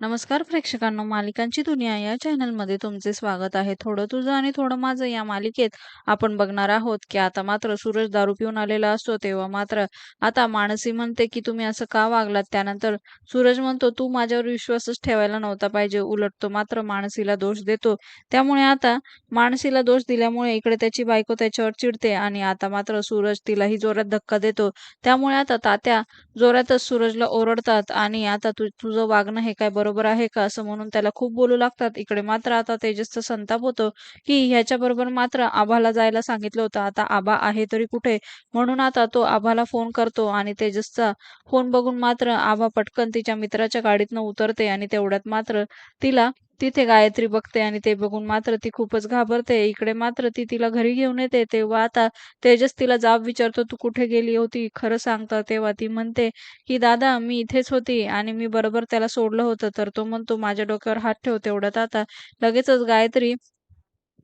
नमस्कार प्रेक्षकांनो मालिकांची दुनिया या चॅनलमध्ये तुमचे स्वागत आहे. थोडं तुझं आणि थोडं माझं या मालिकेत आपण बघणार आहोत की आता मात्र सूरज दारू पिऊन आलेला असतो तेव्हा मात्र आता मानसी म्हणते की तुम्ही असं का वागलात? त्यानंतर सूरज म्हणतो तू माझ्यावर विश्वासच ठेवायला नव्हता पाहिजे. उलट तो मात्र मानसीला दोष देतो. त्यामुळे आता मानसीला दोष दिल्यामुळे इकडे त्याची बायको त्याच्यावर चिडते आणि आता मात्र सूरज तिलाही जोरात धक्का देतो. त्यामुळे आता तात्या जोरातच सूरजला ओरडतात आणि आता तुझं वागणं हे काय बरोबर आहे का असं म्हणून त्याला खूप बोलू लागतात. इकडे मात्र आता तेजसचा संताप होतो की ह्याच्या बरोबर मात्र आभाला जायला सांगितलं होतं. आता आबा आहे तरी कुठे? म्हणून आता तो आभाला फोन करतो आणि तेजसचा फोन बघून मात्र आभा पटकन तिच्या मित्राच्या गाडीतनं उतरते आणि तेवढ्यात मात्र तिला तिथे गायत्री बघते आणि ते बघून मात्र ती खूपच घाबरते. इकडे मात्र ती तिला घरी घेऊन येते. तेव्हा आता तेजस तिला जाब विचारतो तू कुठे गेली होती? खरं सांगता तेव्हा ती म्हणते की दादा मी इथेच होती आणि मी बरोबर त्याला सोडलं होतं. तर तो म्हणतो माझ्या डोक्यावर हात ठेव तेवढ्यात आता. लगेचच गायत्री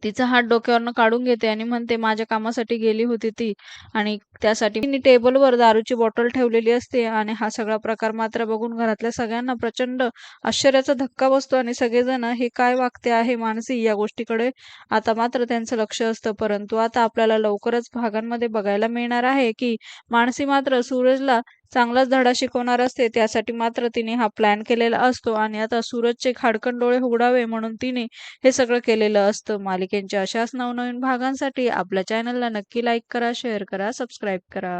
तिचा हात डोक्यावरनं काढून घेते आणि म्हणते माझ्या कामासाठी गेली होती ती आणि त्यासाठी तिने टेबलवर दारूची बॉटल ठेवलेली असते आणि हा सगळा प्रकार मात्र बघून घरातल्या सगळ्यांना प्रचंड आश्चर्याचा धक्का बसतो आणि सगळेजण हे काय वागते आहे मानसी या गोष्टीकडे? आता मात्र त्यांचं लक्ष असतं परंतु आता आपल्याला लवकरच भागांमध्ये बघायला मिळणार आहे की मानसी मात्र सूरजला चांगलाच धडा शिकवणार असते त्यासाठी मात्र तिने हा प्लॅन केलेला असतो आणि आता सूरजचे खाडकन डोळे उघडावे म्हणून तिने हे सगळं केलेलं असतं. मालिकेच्या अशाच नवनवीन भागांसाठी आपल्या चॅनलला नक्की लाईक करा शेअर करा सबस्क्राईब करा.